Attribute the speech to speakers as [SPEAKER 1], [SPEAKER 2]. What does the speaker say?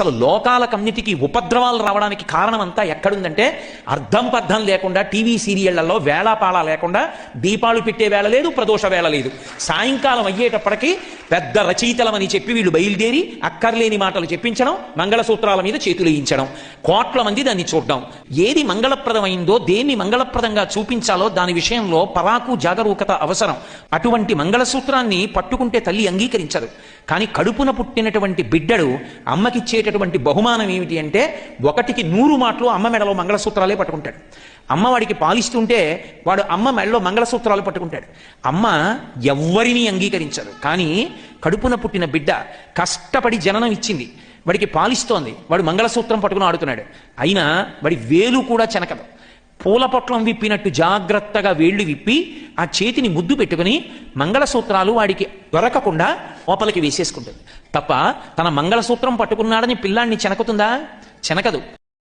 [SPEAKER 1] అసలు కమ్యూనిటీకి ఉపద్రవాలు రావడానికి కారణం అంతా ఎక్కడుందంటే అర్థం పర్థం లేకుండా టీవీ సీరియళ్ళలో వేళాపాళ లేకుండా దీపాలు పెట్టే వేళ లేదు ప్రదోష వేళ లేదు. సాయంకాలం అయ్యేటప్పటికీ పెద్ద రచయితలమని చెప్పి వీళ్ళు బయలుదేరి అక్కర్లేని మాటలు చెప్పించడం మంగళసూత్రాల మీద చేతులు వేయించడం కోట్ల మంది దాన్ని చూడడం. ఏది మంగళప్రదమైందో దేన్ని మంగళప్రదంగా చూపించాలో దాని విషయంలో పరాకు జాగరూకత అవసరం. అటువంటి మంగళసూత్రాన్ని పట్టుకుంటే తల్లి అంగీకరించదు. కానీ కడుపున పుట్టినటువంటి బిడ్డడు ఇచ్చేటటువంటి బహుమానం ఏమిటి అంటే ఒకటికి నూరు మాటలు అమ్మ మెడలో మంగళసూత్రాలే పట్టుకుంటాడు. అమ్మ వాడికి పాలిస్తుంటే వాడు అమ్మ మెడలో మంగళసూత్రాలు పట్టుకుంటాడు. అమ్మ ఎవ్వరినీ అంగీకరించరు కానీ కడుపున పుట్టిన బిడ్డ కష్టపడి జననం ఇచ్చింది. వాడికి పాలిస్తోంది. వాడు మంగళసూత్రం పట్టుకుని ఆడుతున్నాడు. అయినా వాడి వేలు కూడా చెనకదు. పూల పొట్లం విప్పినట్టు జాగ్రత్తగా వేళ్ళు విప్పి ఆ చేతిని ముద్దు పెట్టుకుని మంగళసూత్రాలు వాడికి దొరకకుండా లోపలికి వేసేసుకుంటుంది. తప్ప తన మంగళసూత్రం పట్టుకున్నాడని పిల్లాన్ని చెనకుతుందా? చెనకదు.